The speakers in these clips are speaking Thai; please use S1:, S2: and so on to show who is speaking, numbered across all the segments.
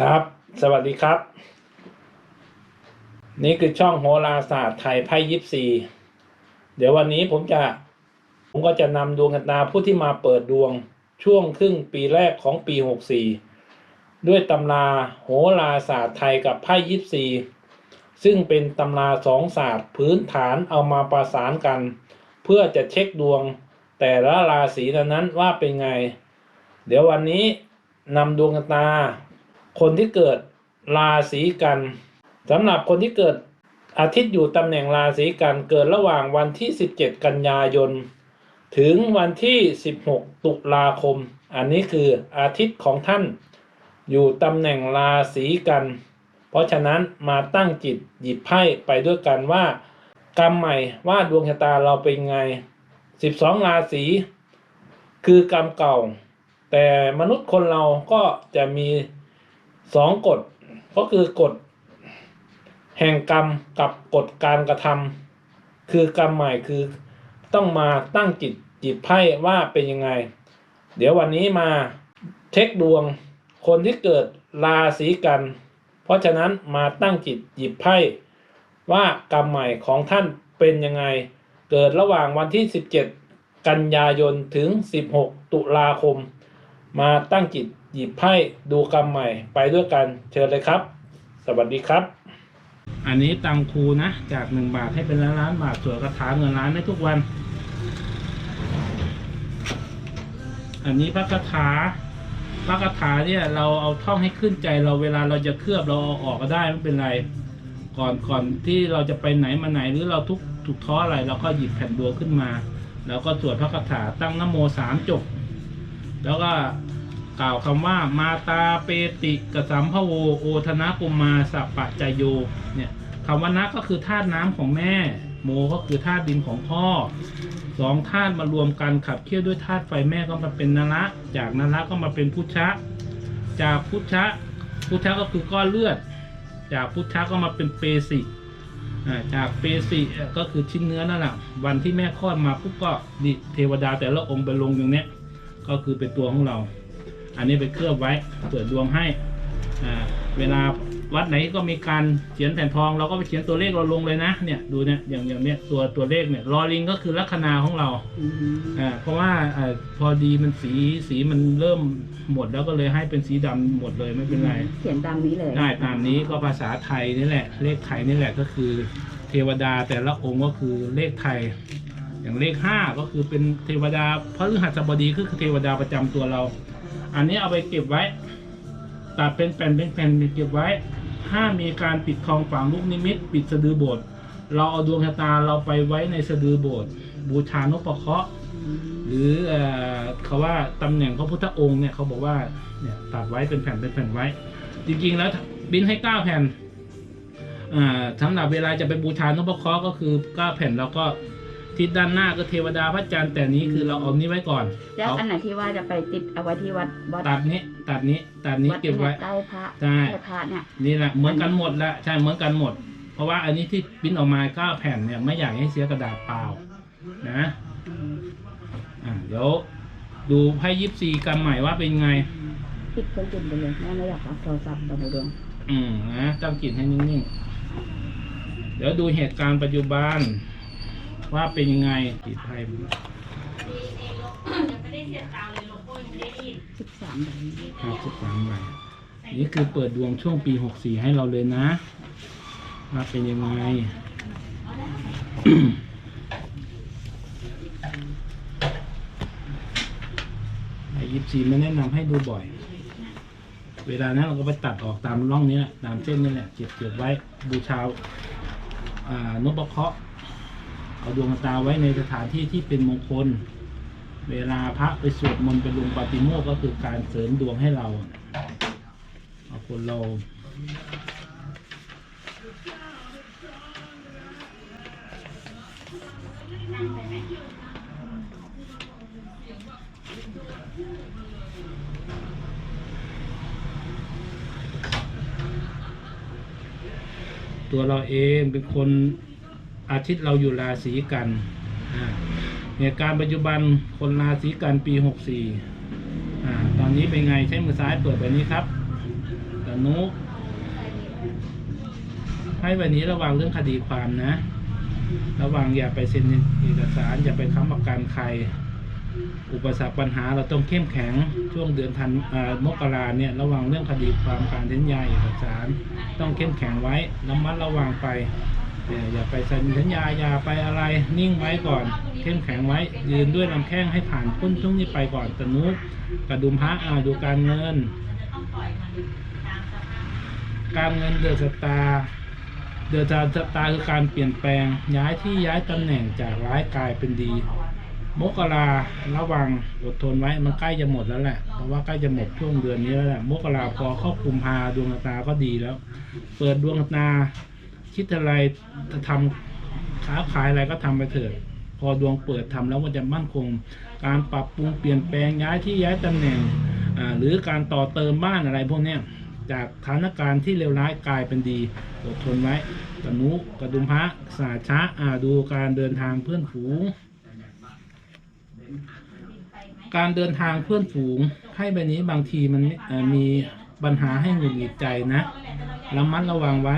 S1: ครับ สวัสดีครับ นี่คือช่องโหราศาสตร์ไทยไพ่ยิปซีเดี๋ยววันนี้ผมจะ ผมก็จะนำดวงชะตาผู้ที่มาเปิดดวงช่วงครึ่งปีแรกของปี 64 ด้วยตำราโหราศาสตร์ไทยกับไพ่ยิปซีซึ่งเป็นตำราสองศาสตร์พื้นฐานเอามาประสานกัน เพื่อจะเช็คดวง แต่ละราศีนั้นว่าเป็นไง เดี๋ยววันนี้นำดวงตา คนที่เกิดราศีกันสำหรับคนที่เกิดอาทิตย์อยู่ตำแหน่งราศีกันเกิดระหว่างวันที่ 17 กันยายน ถึงวันที่ 16 ตุลาคม อันนี้คืออาทิตย์ของท่าน อยู่ตำแหน่งราศีกัน เพราะฉะนั้นมาตั้งจิตหยิบไพ่ไปด้วยกันว่า กรรมใหม่ว่าดวงชะตาเราเป็นไง 12 ราศีคือกรรมเก่า แต่มนุษย์คนเราก็จะมี สองกฎก็คือกฎแห่งกรรมกับกฎการกระทำคือกรรมใหม่คือต้องมาตั้งจิตจิตไพ่ว่าเป็นยังไง เดี๋ยววันนี้มาเช็คดวงคนที่เกิดราศีกัน เพราะฉะนั้นมาตั้งจิตหยิบไพ่ว่ากรรมใหม่ของท่านเป็นยังไง เกิดระหว่างวันที่ 17 กันยายนถึง 16 ตุลาคม มาตั้งจิต หยิบไพ่ดูกรรมใหม่ไปด้วยกันเชิญเลยครับ สวัสดีครับ อันนี้ตังครูนะ จากหนึ่งบาทให้เป็นล้านล้านบาทสวยกระถาเงินล้านได้ทุกวัน อันนี้พระคาถาพระคาถาเนี่ยเราเอาท่องให้ขึ้นใจเราเวลาเราจะเคลือบเราเอาออกก็ได้ไม่เป็นไร ก่อนก่อนที่เราจะไปไหนมาไหนหรือเราทุกถูกท้ออะไรเราก็หยิบแผ่นบัวขึ้นมา แล้วก็สวดพระคาถาตั้งนโมสามจบ แล้วก็ กล่าวคำว่ามาตาเปติกสัมภโวโอธนากุมมาสปะจายโยเนี่ยคำว่านะก็คือธาตุน้ำของแม่ โมก็คือธาตุดินของพ่อสองธาตุมารวมกันขับเคี่ยวด้วยธาตุไฟแม่ก็มาเป็นนระจากนระก็มาเป็นพุชะ จากพุชะ พุชะก็คือก้อนเลือด จากพุชะก็มาเป็นเปสิจากเปสิก็คือชิ้นเนื้อนั่นแหละวันที่แม่คลอดมาปุ๊บก็ดิเทวดาแต่ละองค์ไปลงอย่างเนี้ยก็คือเป็นตัวของเรา อันนี้ไปเคลือบไว้เปิดดวงให้อ่าเวลาวัดไหนก็มีการเขียนแผ่นทอง เราก็ไปเขียนตัวเลขเราลงเลยนะเนี่ยดูเนี่ยอย่างอย่างเนี้ยตัวตัวเลขเนี่ยรอลิงก็คือลัคนาของเราอ่าเพราะว่าอ่าพอดีมันสีสีมันเริ่มหมดแล้วก็เลยให้เป็นสีดำหมดเลยไม่เป็นไร
S2: เขียนตามนี้เลย
S1: ได้ตามนี้ก็ภาษาไทยนี่แหละ เลขไทยนี่แหละก็คือ เทวดาแต่ละองค์ก็คือเลขไทย อย่างเลขห้าก็คือเป็นเทวดาพระฤหัสบดีคือเทวดาประจำตัวเรา อันนี้เอาไปเก็บไว้ ตัดเป็นแผ่นเป็นแผ่นเก็บไว้ ห้ามมีการปิดทองฝังลูกนิมิต ปิดสะดือโบสถ์เราเอาดวงชะตาเราไปไว้ในสะดือโบสถ์บูชานพเคราะห์หรือเอเขาว่าตำแหน่งพระพุทธองค์เนี่ยเขาบอกว่าเนี่ยตัดไว้เป็นแผ่นเป็นแผ่นไว้ จริงๆแล้วบินให้เก้าแผ่นอ่าสำหรับเวลาจะไปบูชานพเคราะห์ก็คือเก้าแผ่นแล้วก็ ทิศด้านหน้าก็เทวดาพระจันทร์แต่นี้คือเราเอานี้ไว้ก่อน
S2: แล้ว
S1: เอา
S2: อันไหนที่ว่าจะไปติดเอาไว้ที่วัดวัด
S1: ตัดนี้ตัดนี้ตัดนี้
S2: วัด
S1: เก็บไว้
S2: ใกล้พระ
S1: ใช่
S2: ใกล้พระเนี่ย
S1: นี่แหละเหมือนกันหมดแหละใช่เหมือนกันหมด เพราะว่าอันนี้ที่ปริ้นออกมาเก้าแผ่นเนี่ยไม่อยากให้เสียกระดาษเปล่านะอะเดี๋ยวดูไพ่ยิปซีกรรมใหม่ว่าเป็นไง
S2: ปิดเครื่องกินไปเลยแม่ไม่อยากรับโทรศัพท์ตอนดวง
S1: อืมนะตั้งจิตให้นิ่งๆเดี๋ยวดูเหตุการณ์ปัจจุบัน ว่าเป็นยังไงจิตไพ่
S2: สิบสามแบบนี้
S1: ห้าสิบสามใบนี่คือเปิดดวงช่วงปีหกสี่ให้เราเลยนะ ว่าเป็นยังไงไอยิปซีไม่แนะนำให้ดูบ่อย เวลานั้นเราก็ไปตัดออกตามร่องนี้แหละตามเส้นนี่แหละเก็บเก็บไว้บูชาอ่านพเคราะห์ เอาดวงตาไว้ในสถานที่ที่เป็นมงคล เวลาพระไปสวดมนต์ไปลงปาติโมกข์ก็คือการเสริมดวงให้เราเอาคนเราตัวเราเองเป็นคน อาทิตย์เราอยู่ราศีกันเหตุการณ์ปัจจุบันคนราศีกันปีหกสี่อ่าตอนนี้เป็นไงใช้มือซ้ายเปิดแบบนี้ครับเออนุให้วันนี้ระวังเรื่องคดีความนะ ระวังอย่าไปเซ็นเอกสารอย่าไปค้ำประกันใคร อุปสรรคปัญหาเราต้องเข้มแข็งช่วงเดือนธันมกราเนี่ยระวังเรื่องคดีความการเซ็นยาเอกสาร ต้องเข้มแข็งไว้ระมัดระวังไป อย่าไปเซ็นสัญญาอย่าไปอะไรนิ่งไว้ก่อน เข้มแข็งไว้ ยืนด้วยลำแข้งให้ผ่านพ้นช่วงนี้ไปก่อนตะนุกระดุมพระอ่าดูการเงิน การเงินเดือดสตาร์เดือดสตาร์คือการเปลี่ยนแปลง ย้ายที่ย้ายตำแหน่งจากร้ายกลายเป็นดีมกราระวังอดทนไว้มันใกล้จะหมดแล้วแหละ เพราะว่าใกล้จะหมดช่วงเดือนนี้แล้วแหละมกราพอเข้าคุมพาดวงตาก็ดีแล้ว เปิดดวงตา คิดอะไรจะทำค้าขายอะไรก็ทำไปเถิดพอดวงเปิดทำแล้วมันจะมั่นคง การปรับปรุงเปลี่ยนแปลงย้ายที่ย้ายตำแหน่งหรือการต่อเติมบ้านอะไรพวกเนี้ยจากสถานการณ์ที่เลวร้ายกลายเป็นดีอดทนไว้ตนุกระดุมพระสาชะอาดูการเดินทางเพื่อนฝูง การเดินทางเพื่อนฝูงไพ่ใบนี้บางทีมันมีปัญหาให้หงุดหงิดใจนะระมัดระวังไว้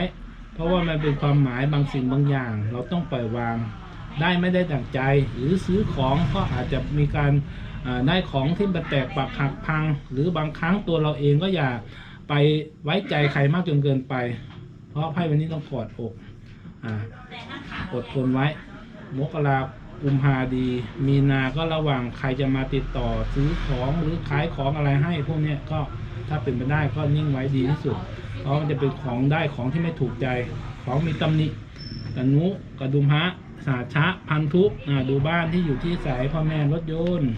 S1: เพราะว่ามันเป็นความหมายบางสิ่งบางอย่าง เราต้องปล่อยวาง ได้ไม่ได้ดั่งใจ หรือซื้อของก็อาจจะมีการได้ของที่มันแตกปักหักพัง หรือบางครั้งตัวเราเองก็อย่าไปไว้ใจใครมากจนเกินไป เพราะไพ่วันนี้ต้องกอดอกอดทนไว้ มกรากุมภาดี มีนาก็ระว่างใครจะมาติดต่อซื้อของหรือขายของอะไรให้พวกนี้ก็ ถ้าเป็นไปได้ก็นิ่งไว้ดีที่สุด เพราะมันจะเป็นของได้ของที่ไม่ถูกใจ ของมีตำหนิตนุกระดุมฮะสาชะพันธุอ่าดูบ้านที่อยู่ที่สายพ่อแม่รถยนต์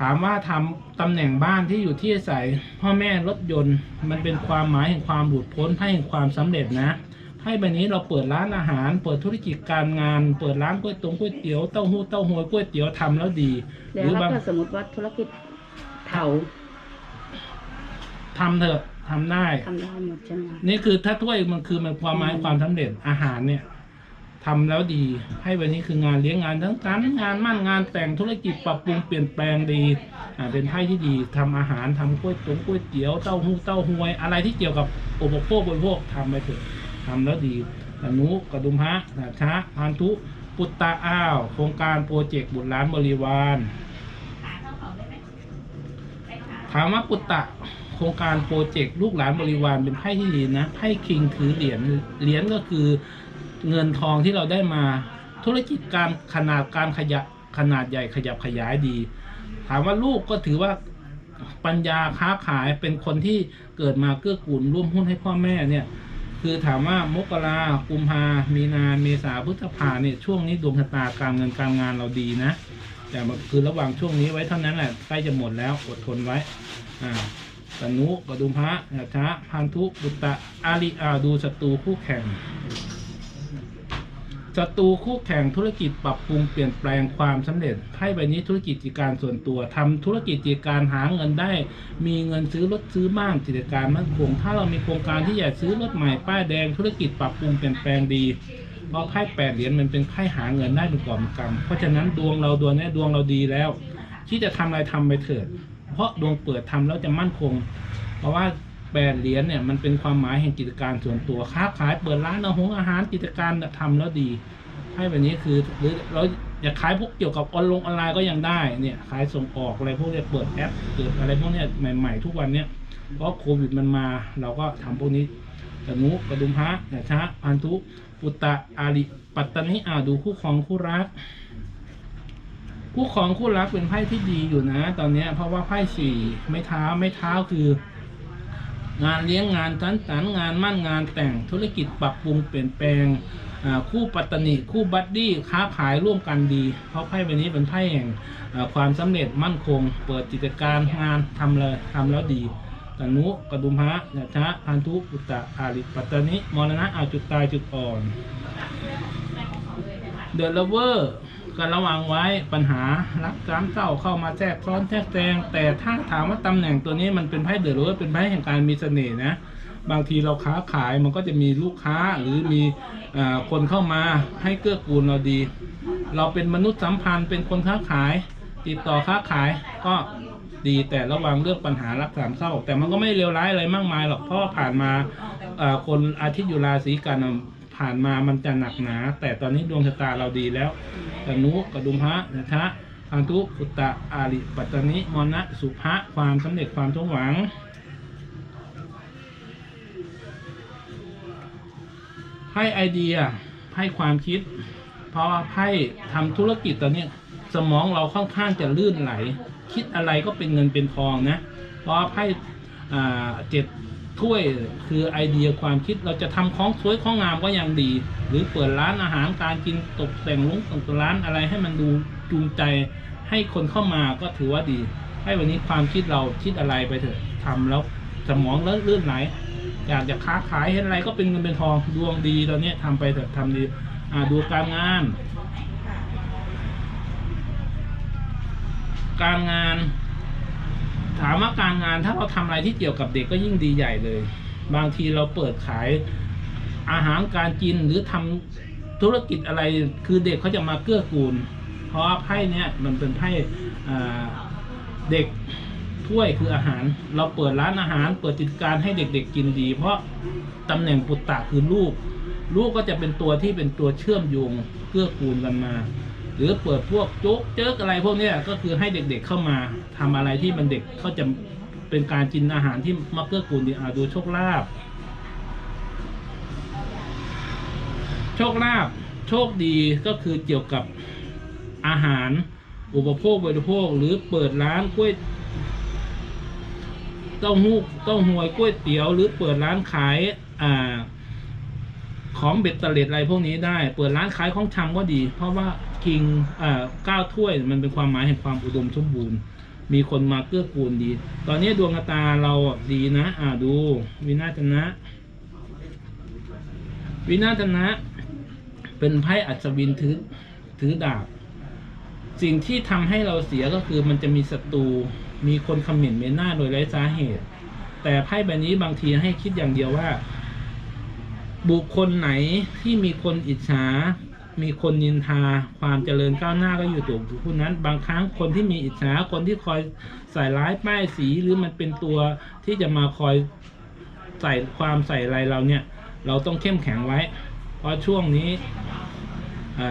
S1: ถามว่าทำตำแหน่งบ้านที่อยู่ที่อาศัยพ่อแม่รถยนต์ มันเป็นความหมายแห่งความหลุดพ้นให้แห่งความสำเร็จนะไพ่ใบนี้เราเปิดร้านอาหาร เปิดธุรกิจการงาน เปิดร้านก๋วยตงก๋วยเตี๋ยวเต้าหู้เต้าหวยก๋วยเตี๋ยวทำแล้วดีห
S2: แล้ว
S1: รือ
S2: ถ้า
S1: บาง
S2: เกิดสมมติว่าธุรกิจเถา
S1: ทำเถอะทำได้
S2: ทำได้หมดใช่ไหม
S1: นี่คือถ้าถ้วยมันคือมันความหมายความสำเร็จอาหารเนี่ยทำแล้วดี ให้วันนี้คืองานเลี้ยงงานทั้งการงานมั่นงานแต่งธุรกิจปรับปรุงเปลี่ยนแปลงดีอ่าเป็นไพ่ที่ดีทำอาหารทำก๋วยตงก๋วยเตี๋ยวเต้าหู้เต้าหวย อะไรที่เกี่ยวกับอุปโภคบริโภคทำไปเถอะทำแล้วดีอนุกระดุมพระนาชะพันธุปุตตาอ้าว โครงการโปรเจกต์บุตรล้านบริวารถามว่าปุตตะโครงการโปรเจกต์ลูกหลานบริวารเป็นไพ่ที่ดีนะไพ่คิงถือเหรียญเหรียญก็คือเงินทองที่เราได้มา ธุรกิจการขนาดการขยะขนาดใหญ่ขยับขยายดี ถามว่าลูกก็ถือว่าปัญญาค้าขายเป็นคนที่เกิดมาเกื้อกูลร่วมหุ้นให้พ่อแม่เนี่ยคือถามว่ามกรากุมภามีนา เมษาพฤษภาเนี่ยช่วงนี้ดวงชะตาการเงินการงานเราดีนะ แต่คือระหว่างช่วงนี้ไว้เท่านั้นแหละใกล้จะหมดแล้วอดทนไว้ อ่า ตนุกระดุมพระนะชะพันธุบุตตะอาริอาดูศัตรูคู่แข่งศัตรูคู่แข่งธุรกิจปรับปรุงเปลี่ยนแปลงความสำเร็จไพ่ใบนี้ธุรกิจกิจการส่วนตัวทำธุรกิจกิจการหาเงินได้ มีเงินซื้อรถซื้อบ้านกิจการมั่นคง ถ้าเรามีโครงการที่อยากซื้อรถใหม่ป้ายแดงธุรกิจปรับปรุงเปลี่ยนแปลงดีเพราะไพ่แปดเหรียญมันเป็นไพ่หาเงินได้เป็นกอบเป็นกำเพราะฉะนั้นดวงเราดวงนี้ดวงเราดีแล้ว ที่จะทำอะไรทำไปเถิด เพราะดวงเปิดทำแล้วจะมั่นคง เพราะว่าแปดเหรียญเนี่ยมันเป็นความหมายแห่งกิจการส่วนตัวค้าขายเปิดร้านอาหารอาหารกิจการทำแล้วดีไพ่แบบนี้คือหรือเราอยากขายพวกเกี่ยวกับออนลงออนไลน์ก็ยังได้เนี่ยขายส่งออกอะไรพวกเนี้ยเปิดแอปเกิดอะไรพวกเนี้ยใหม่ๆ ทุกวันเนี้ยเพราะโควิดมันมาเราก็ทำพวกนี้ตะนุกระดุมพระนะชะพันธุปุตตะอาริปัตตนิอ่าดูคู่ครองคู่รัก คู่ครองคู่รักเป็นไพ่ที่ดีอยู่นะ ตอนนี้เพราะว่าไพ่สี่ไม่เท้าไม่เท้าคือ งานเลี้ยงงานสันสันงานมั่นงานแต่งธุรกิจปรับปรุงเปลี่ยนแปลงคู่ปัตตนิคู่บัดดี้ค้าขายร่วมกันดี เพราะไพ่ใบนี้เป็นไพ่แห่งความสำเร็จมั่นคง เปิดกิจการงานทำเลยทำแล้วดีตนุกระดุมพระนะชะพันธุปุตตะอาริปัตตนิมรณะเอาจุดตายจุดอ่อน เดือดละเวอร์ ก็ระวังไว้ปัญหารักสามเศร้าเข้ามาแทรกซ้อนแทรกแซงแต่ถ้าถามว่าตำแหน่งตัวนี้มันเป็นไพ่เดือดละเวอร์เป็นไพ่แห่งการมีเสน่ห์นะบางทีเราค้าขายมันก็จะมีลูกค้าหรือมีอคนเข้ามาให้เกื้อกูลเราดี เราเป็นมนุษย์สัมพันธ์เป็นคนค้าขาย ติดต่อค้าขายก็ดีแต่ระวังเรื่องปัญหารักสามเศร้า แต่มันก็ไม่เลวร้ายอะไรมากมายหรอกเพราะผ่านมาคนอาทิตย์อยู่ราศีกัน ผ่านมามันจะหนักหนา แต่ตอนนี้ดวงชะตาเราดีแล้วตนุกระดุมพระนะทะพันธุปุตตะอาริปัตตนิมรณะสุภะความสำเร็จความสมหวัง ไพ่ไอเดียไพ่ความคิด เพราะว่าไพ่ทำธุรกิจตอนนี้สมองเราค่อนข้างจะลื่นไหล คิดอะไรก็เป็นเงินเป็นทองนะ เพราะว่าไพ่เจ็ด ถ้วยคือไอเดียความคิดเราจะทำของสวยของงามก็ยังดี หรือเปิดร้านอาหารการกินตกแต่งลุงตกร้านอะไรให้มันดูจูงใจให้คนเข้ามาก็ถือว่าดี ให้วันนี้ความคิดเราคิดอะไรไปเถอะทำแล้วสมองเลื่อนไหลอยากจะค้าขายเห็นอะไรก็เป็นเงินเป็นทองดวงดีตอนนี้ทำไปเถอะทำดีอ่าดูการงาน การงาน ถามว่าการงานถ้าเราทำอะไรที่เกี่ยวกับเด็กก็ยิ่งดีใหญ่เลย บางทีเราเปิดขายอาหารการกินหรือทำธุรกิจอะไรคือเด็กเขาจะมาเกื้อกูล เพราะไพ่เนี้ยมันเป็นไพ่เด็กถ้วยคืออาหาร เราเปิดร้านอาหาร เปิดกิจการให้เด็กๆกินดี เพราะตำแหน่งปุตตะคือลูก ลูกก็จะเป็นตัวที่เป็นตัวเชื่อมโยงเกื้อกูลกันมา รือเปิดพวกโจ๊กเจ๊กอะไรพวกเนี้ยก็คือให้เด็กๆเข้ามาทำอะไรที่มันเด็กเขาจะเป็นการกินอาหารที่มาเกื้อกูลดีอ่าดูโชคลาภโชคลาภโชคดีก็คือเกี่ยวกับอาหารอุปโภคบริโภคหรือเปิดร้านกล้วยเต้าหู้เต้าหวยกล้วยเตี๋ยว หรือเปิดร้านขายอ่าของเบ็ดเตล็ดอะไรพวกนี้ได้ เปิดร้านขายของชำก็ดี เพราะว่า คิงอ่าเก้าถ้วยมันเป็นความหมายแห่งความอุดมสมบูรณ์ มีคนมาเกื้อกูลดี ตอนนี้ดวงตาเราดีนะ อ่าดู วินาศนะ วินาศนะ เป็นไพ่อัศวินถือถือดาบ สิ่งที่ทำให้เราเสียก็คือมันจะมีศัตรูมีคนคอมเมนต์เมนหน้าโดยไร้สาเหตุ แต่ไพ่ใบนี้บางทีให้คิดอย่างเดียวว่า บุคคลไหนที่มีคนอิจฉา มีคนนินทาความเจริญก้าวหน้าก็อยู่ตัวบุคคลนั้น บางครั้งคนที่มีอิจฉาคนที่คอยใส่ร้ายป้ายสีหรือมันเป็นตัวที่จะมาคอยใส่ความใส่อะไรเราเนี่ย เราต้องเข้มแข็งไว้ เพราะช่วงนี้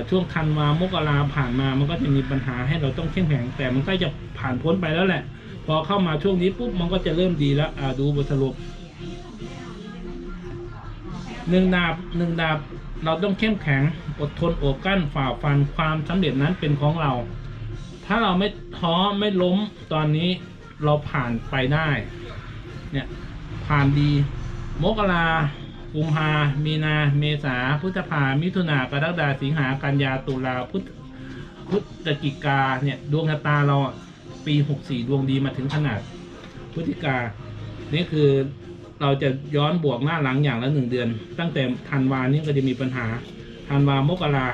S1: ช่วงธันวามกราผ่านมามันก็จะมีปัญหาให้เราต้องเข้มแข็ง แต่มันใกล้จะผ่านพ้นไปแล้วแหละ พอเข้ามาช่วงนี้ปุ๊บมันก็จะเริ่มดีแล้วดูบทสรุปหนึ่งดาบหนึ่งดาบ เราต้องเข้มแข็งอดทนอดกั้นฝ่าฟันความสำเร็จนั้นเป็นของเรา ถ้าเราไม่ท้อไม่ล้มตอนนี้เราผ่านไปได้ เนี่ยผ่านดี มกรากุมภามีนา เมษาพฤษภามิถุนากรกฎาสิงหากันยาตุลาพุทธพฤศจิกาเนี่ยดวงชะตาเราปีหกสี่ดวงดีมาถึงขนาดพฤศจิกา นี่คือ เราจะย้อนบวกหน้าหลังอย่างละหนึ่งเดือน ตั้งแต่ธันวานี่ก็จะมีปัญหาธันวามกรา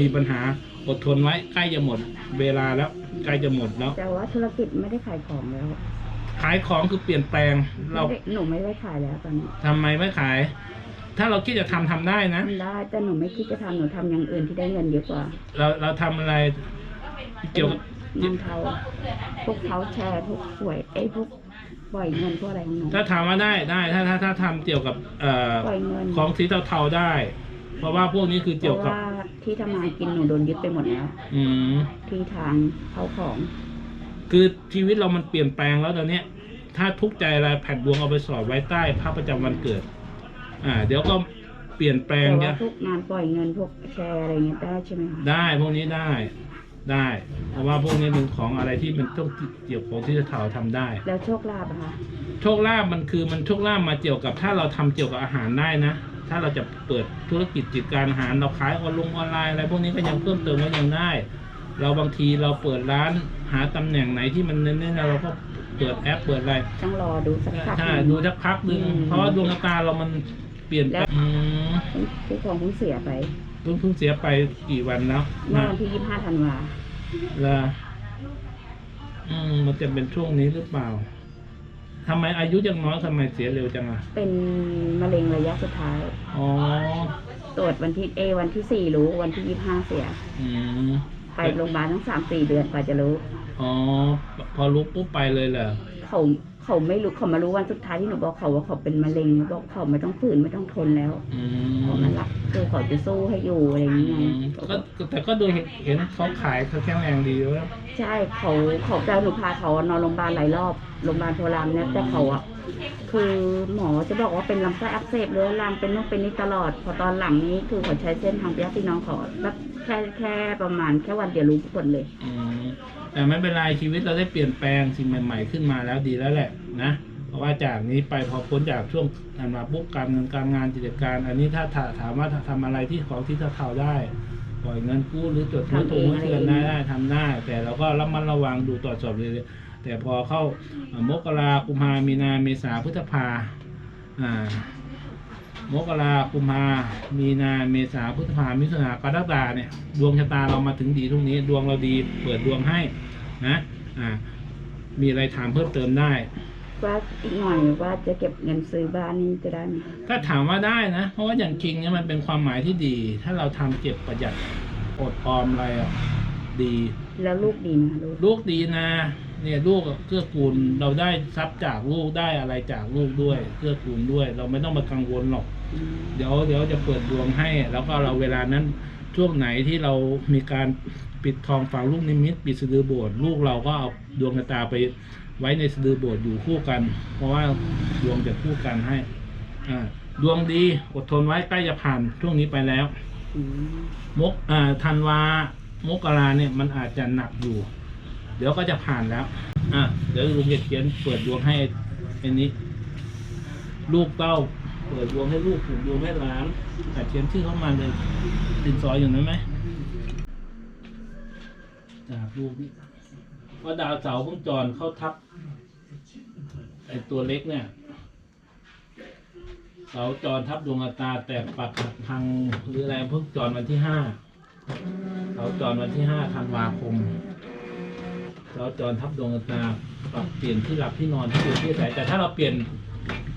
S1: มีปัญหาอดทนไว้ใกล้จะหมด เวลาแล้วใกล้จะหมดแล้ว
S2: แต่ว่าธุรกิจไม่ได้ขายของแล้ว
S1: ขายของคือเปลี่ยนแปลง เรา
S2: ไม่ได้หนูไม่ได้ขายแล้วตอนนี้
S1: ทำไมไม่ขาย ถ้าเราคิดจะทำทำได้นะ
S2: ทำได้แต่หนูไม่คิดจะทำหนูทำอย่างอื่นที่ได้เงินเยอะกว่า
S1: เราเราทำอะไรเกี่ยวกับ
S2: งานเทาพวกเขาแชร์พวกหวยไอ้ยพวก ปล่อยเงินพวกอะไรของหนู
S1: ถ้าถามว่าได้ได้ถ้าถ้าถ้าทำเกี่ยวกับเอ่อ
S2: ปล่อยเงิน
S1: ของสีเทาๆได้ เพราะว่าพวกนี้คือ
S2: เพ
S1: เกี่ยว
S2: ราะ
S1: กับ
S2: ว่าที่ทำมากินหนูโดนยึดไปหมดแล้ว
S1: อืม
S2: ที่ทางเขาของ
S1: คือชีวิตเรามันเปลี่ยนแปลงแล้วตอนเนี้ย ถ้าทุกข์ใจอะไรแผ่นดวงเอาไปสอดไว้ใต้พระประจำวันเกิด อ่า เดี๋ยวก็เปลี่ยนแปลง
S2: แต่
S1: เย
S2: ว่า
S1: อะ
S2: พวกงานปล่อยเงินพวกแชร์อะไรเงี้ยได้ใช่ไหมคะ
S1: ได้พวกนี้ได้ ได้ เพราะว่าพวกนี้เป็นของอะไรที่มันต้องเกี่ยวของที่จะเถาทำได้
S2: แล้วโชคลาภอะคะ
S1: โชคลาภมันคือมันโชคลาภมาเกี่ยวกับ ถ้าเราทำเกี่ยวกับอาหารได้นะ ถ้าเราจะเปิดธุรกิจจิตการอาหารเราขายออนลงออนไลน์อะไรพวกนี้ก็ยังเพิ่มเติมก็ยังได้ เราบางทีเราเปิดร้านหาตำแหน่งไหนที่มันเน้นๆเราก็เปิดแอปเปิดอะไร
S2: ต้องรอดูสักพัก
S1: ใช่
S2: หนึ่ง
S1: ดูสักพักหนึ่ง
S2: อืม
S1: เพราะว่าดวงชะตาเรามันเปลี่ยน
S2: แล้
S1: ไป
S2: ว
S1: อืม
S2: ผู้ปกครองเพิ่งเสียไป
S1: เพิ่งเพิ่งเสียไปกี่วันแล้ว
S2: เมื่อ
S1: นะ
S2: วันที่ยี่สิบห้าธันวา
S1: แล้วอืมมันจะเป็นช่วงนี้หรือเปล่าทำไมอายุยังน้อยทำไมเสียเร็วจังอะ
S2: เป็นมะเร็งระยะสุดท้าย
S1: อ๋อ
S2: ตรวจวันที่เอวันที่สี่รู้วันที่ยี่สิบห้าเสีย
S1: อืม
S2: ไปโรงพยาบาลทั้งสามสี่เดือนกว่าจะรู้
S1: อ๋อ พอรู้ปุ๊บไปเลยเหรอ
S2: เขาเขาไม่รู้เขามารู้วันสุดท้ายที่หนูบอกเขาว่าเขาเป็นมะเร็งบอกเขาไม่ต้องฝืนไม่ต้องทนแล้ว
S1: อื
S2: เขา
S1: ม
S2: มันรัก คือเขาจะสู้ให้อยู่อะไรอย่าง
S1: อื
S2: เงี้ย
S1: มก็ก็แต่ก็ดูเห็นเห็นเขาขายเขาแข็งแรงดีแล้ว
S2: ใช่เขาเขาแต่หนูพาเขานอนโรงพยาบาลหลายรอบโรงพยาบาลโพลามเนี่ยแต่เขาอะคือหมอจะบอกว่าเป็นลำไส้อักเสบเรื้อรังเป็นนู่นเป็นนี่ตลอด พอตอนหลังนี้คือเขาใช้เส้นทางพยาธิน้องเขาแบบแค่แค่ประมาณแค่วันเดียวรู้ผลเลย
S1: อืมแต่ไม่เป็นไรชีวิตเราได้เปลี่ยนแปลงสิ่งใหม่ ๆ ขึ้นมาแล้วดีแล้วแหละนะ เพราะว่าจากนี้ไปพอพ้นจากช่วงนั้นมาปุ๊บการเงินการงานกิจการ อันนี้ถ้าถามว่าทำอะไรที่ของที่จะเท่าได้ปล่อยเงินกู้หรือจดเงินตรงเงินเดือนได้ได้ทำได้ แต่เราก็ระมัดระวังดูตรวจสอบเลยแต่พอเข้ามกรากุมภามีนาเมษาพฤษภาอ่ามกรากุมภามีนาเมษาพฤษภามิถุนากรกฎาเนี่ยดวงชะตาเรามาถึงดีตรงนี้ ดวงเราดีเปิดดวงให้นะอ่ามีอะไรถามเพิ่มเติมได้
S2: ว่าอีกหน่อยว่าจะเก็บเงินซื้อบ้านนี่จะได้ไหมคะ
S1: ถ้าถามว่าได้นะ เพราะว่าอย่างคิงเนี่ยมันเป็นความหมายที่ดี ถ้าเราทำเก็บประหยัดอดออมอะไรอะดี
S2: แล้วลูกดีไหมคะลูก
S1: ลูกดีนะ เนี่ยลูกเกื้อกูลเราได้ทรัพย์จากลูกได้อะไรจากลูกด้วยเกื้อกูลด้วย เราไม่ต้องมากังวลหรอก
S2: อืม
S1: เดี๋ยวเดี๋ยวจะเปิดดวงให้ แล้วก็เราเวลานั้นช่วงไหนที่เรามีการปิดทองฝังลูกนิมิตปิดสะดือโบสถ์ลูกเราก็เอาดวงชะตาไป ไว้ในสะดือโบสถ์อยู่คู่กัน เพราะว่าดวงจะคู่กันให้ อ่า ดวงดีอดทนไว้ใกล้จะผ่านช่วงนี้ไปแล้ว
S2: อืม
S1: มกอ่าธันวามกราเนี่ยมันอาจจะหนักอยู่ เดี๋ยวก็จะผ่านแล้ว อะเดี๋ยวลุงจะเขียนเปิดดวงให้ไอ้นี้ ลูกเต้า เปิดดวงให้ลูกผูกดวงให้หลานอะเขียนชื่อเข้ามาเลยดินสออยู่นั้นไหมจากลูกนี่ว่าดาวเสาร์เพิ่งจรเข้าทับ ไอ้ตัวเล็กเนี่ยเสาจรทับดวงตาแตกปักหักพังหรืออะไรเพิ่งจรวันที่ห้าเสาจรวันที่ห้าธันวาคมเสาจรทับดวงตาปรับเปลี่ยนที่หลับที่นอนที่อยู่ที่อาศัยแต่ถ้าเราเปลี่ยน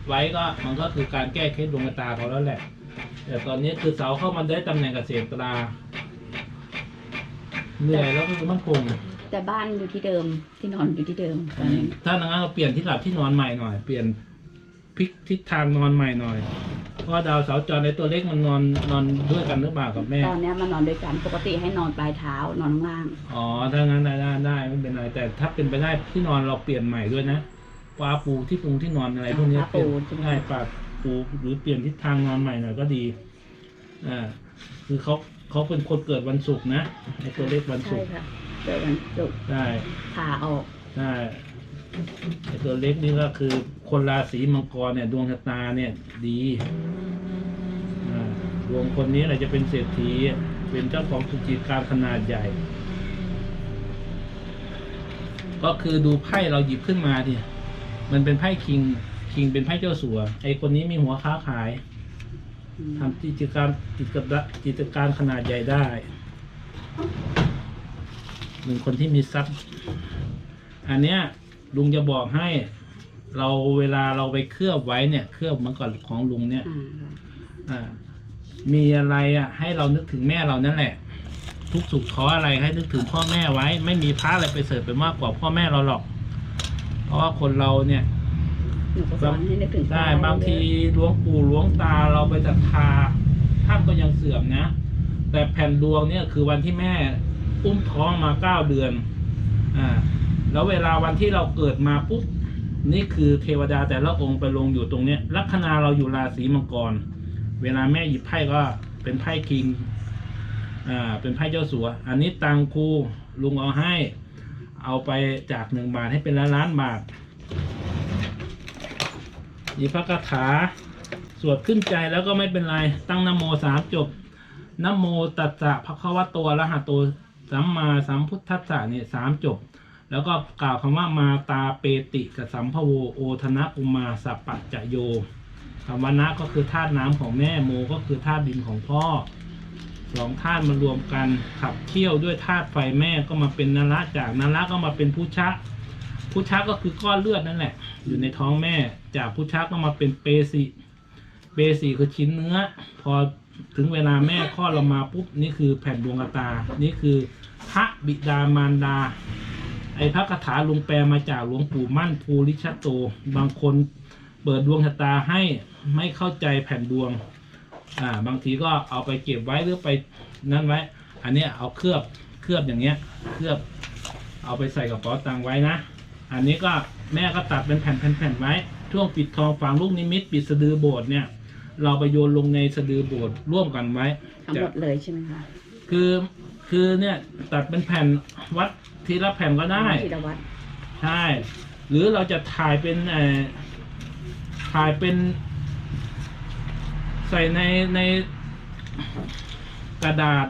S1: ไว้ก็มันก็คือการแก้เคล็ดดวงตาเขาแล้วแหละ แต่ตอนนี้คือเสาเข้ามาได้ตำแหน่งเกษตราเหนื่อยแล้วก็คือมันคง
S2: แต่บ้านอยู่ที่เดิมที่นอนอยู่ที่เดิมตอนนี้
S1: ถ้าอย่างนั้นเราเปลี่ยนที่หลับที่นอนใหม่หน่อย เปลี่ยนพลิกทิศทางนอนใหม่หน่อยเพราะว่าดาวเสาร์จรในตัวเล็กมันนอนนอนด้วยกันหรือเปล่ากับแม่
S2: ตอนเนี้ยมานอนด้วยกันปกติให้นอนปลายเท้านอนข้างล่าง
S1: อ๋อถ้างั้นได้ได้ได้ไม่เป็นไรแต่ถ้าเป็นไปได้ที่นอนเราเปลี่ยนใหม่ด้วยนะปลาปูที่ปูที่นอนอะไรพวกนี้
S2: ผ้า
S1: เปลี่ยน
S2: ปูใช่ไหม
S1: ใช่ปลาปูหรือเปลี่ยนทิศทางนอนใหม่หน่อยก็ดีอ่าคือเขาเขาเป็นคนเกิดวันศุกร์นะในตัวเล็กวันศุ
S2: ใช่
S1: กร์
S2: ค่ะ เกิดวันศุกร์
S1: ใช่
S2: ผ่าออก
S1: ใช่ไอตัวเล็กนี่ก็คือคนราศีมังกรเนี่ย ดวงชะตาเนี่ยดีอ่าดวงคนนี้แหละจะเป็นเศรษฐี เป็นเจ้าของธุรกิจการขนาดใหญ่ ก็คือดูไพ่เราหยิบขึ้นมาดิมันเป็นไพ่คิง คิงเป็นไพ่เจ้าสัว ไอคนนี้มีหัวค้าขายทำกิจการกิจการกิจการขนาดใหญ่ได้ หนึ่งคนที่มีทรัพย์อันเนี้ยลุงจะบอกให้ เราเวลาเราไปเคลือบไว้เนี่ย เคลือบเหมันก่อนของลุงเนี่ย
S2: อ่า
S1: อ่า มีอะไรอะ ให้เรานึกถึงแม่เรานั่นแหละ ทุกสุขท้ออะไรให้นึกถึงพ่อแม่ไว้ ไม่มีพระอะไรไปเสริฐไปมากกว่าพ่อแม่เราหรอก เพราะว่าคนเราเนี่ย
S2: หนูก็สอนให้นึกถึง
S1: ใช่
S2: พ่อบา
S1: งทีหลวงปู่หลวงตาเราไปศรัทธาท่านก็ยังเสื่อมนะ แต่แผ่นดวงเนี่ยคือวันที่แม่ อุ้มท้องมาเก้าเดือน อ่า แล้วเวลาวันที่เราเกิดมาปุ๊บ นี่คือเทวดาแต่ละองค์ไปลงอยู่ตรงเนี้ย ลัคนาเราอยู่ราศีมังกร เวลาแม่หยิบไพ่ก็เป็นไพ่คิง อ่า เป็นไพ่เจ้าสัว อันนี้ตังคูลุงเอาให้ เอาไปจากหนึ่งบาทให้เป็นล้านล้านบาทมีพระคาถา สวดขึ้นใจแล้วก็ไม่เป็นไร ตั้งนโมสามจบนโมตัสสะภะคะวะโตอะระหะโต สัมมาสัมพุทธัสสะเนี่ยสามจบ แล้วก็กล่าวคำว่ามาตาเปติกับสัมภโวโอธนะอุมาสัปปะจะโยคำว่านะก็คือธาตุน้ำของแม่โมก็คือธาตุดินของพ่อสองธาตุมารวมกันขับเคี่ยวด้วยธาตุไฟแม่ก็มาเป็นนระจากนระก็มาเป็นพุชะพุชะก็คือก้อนเลือดนั่นแหละ อยู่ในท้องแม่ จากพุชะก็มาเป็นเปสิเปสิคือชิ้นเนื้อ พอถึงเวลาแม่คลอดเรามาปุ๊บนี่คือแผ่นดวงตา นี่คือ พระบิดามารดา ไอ้พระคาถาลุงแปลมาจากหลวงปู่มั่นภูริชโต บางคนเปิดดวงชะตาให้ไม่เข้าใจแผ่นดวง อ่า บางทีก็เอาไปเก็บไว้หรือไปนั่นไว้ อันเนี้ยเอาเคลือบเคลือบอย่างเงี้ย เคลือบ เอาไปใส่กระเป๋าตังค์ไว้นะ อันนี้ก็แม่ก็ตัดเป็นแผ่นๆๆไว้ ช่วงปิดทองฝังลูกนิมิตปิดสะดือโบสถ์เนี่ย เราไปโยนลงในสะดือโบสถ์ร่วมกันไว้
S2: ทั้งหมดเลยใช่ไหมคะ
S1: คือ คือเนี่ยตัดเป็นแผ่นวัดทีละแผ่นก็ได้
S2: ธีรวัตร
S1: ใช่หรือเราจะถ่ายเป็นเอ่อถ่ายเป็นใส่ในในกระดาษ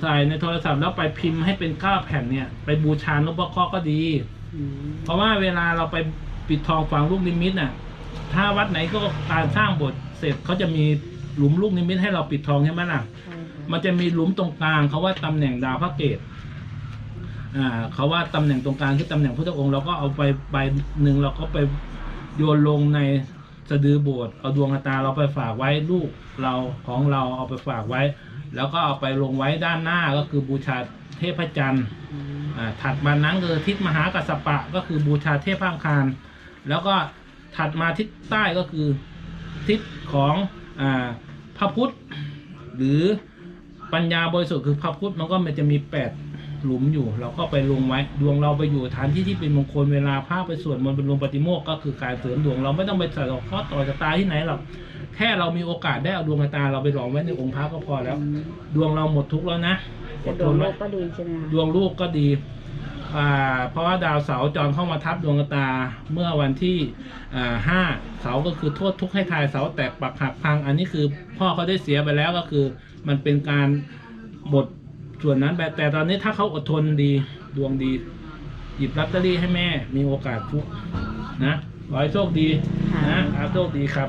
S1: ใส่ในโทรศัพท์แล้วไปพิมพ์ให้เป็นเก้าแผ่นเนี่ย ไปบูชานพเคราะห์ก็ดี
S2: อืม
S1: เพราะว่าเวลาเราไปปิดทองฝังลูกนิมิตน่ะ ถ้าวัดไหนก็การสร้างโบสถ์เสร็จเขาจะมีหลุมลูกนิมิตให้เราปิดทองใช่ไหมล่ะ
S2: ใช่ค่ะ
S1: มันจะมีหลุมตรงกลางเขาว่าตำแหน่งดาวพระเกตอ่าเขาว่าตำแหน่งตรงกลางคือตำแหน่งพุทธองค์เราก็เอาไปใบหนึ่งเราก็ไปโยนลงในสะดือโบสถ์เอาดวงตาเราไปฝากไว้ลูกเราของเราเอาไปฝากไว้ แล้วก็เอาไปลงไว้ด้านหน้าก็คือบูชาเทพจันทร์อ่าถัดมานั้นคือทิศมหากัสสปะก็คือบูชาเทพพังคารแล้วก็ถัดมาทิศใต้ก็คือทิศของอาพระพุทธหรือ ปัญญาบริสุทธิ์คือพระพุทธมันก็มันจะมีแปดหลุมอยู่ เราก็ไปลงไว้ ดวงเราไปอยู่ฐานที่ที่เป็นมงคลเวลาพระไปสวดมนต์เป็นลงปฏิโมกข์ก็คือการเสริมดวงเราไม่ต้องไปใส่หรอกข้อต่อชะตาที่ไหนหรอกแค่เรามีโอกาสได้เอาดวงชะตาเราไปหลอมไว้ในองค์พระก็พอแล้ว ดวงเราหมดทุกข์แล้วนะอ
S2: แต่
S1: ด
S2: ด
S1: ท
S2: วง
S1: น
S2: โล
S1: ไว้
S2: กก็ดีใช่ไหมคะ
S1: ดวงลูกก็ดีอ่าเพราะว่าดาวเสาร์จรเข้ามาทับดวงชะตาเมื่อวันที่อ่าห้าเสาร์ก็คือโทษทุกข์ให้ทายเสาแตกปักหักพัง อันนี้คือพ่อเขาได้เสียไปแล้วก็คือ มันเป็นการหมดส่วนนั้นไปแต่ตอนนี้ถ้าเขาอดทนดีดวงดี หยิบลอตเตอรี่ให้แม่มีโอกาสฟุกนะขอให้โชคดีนะครับโชคดีครับ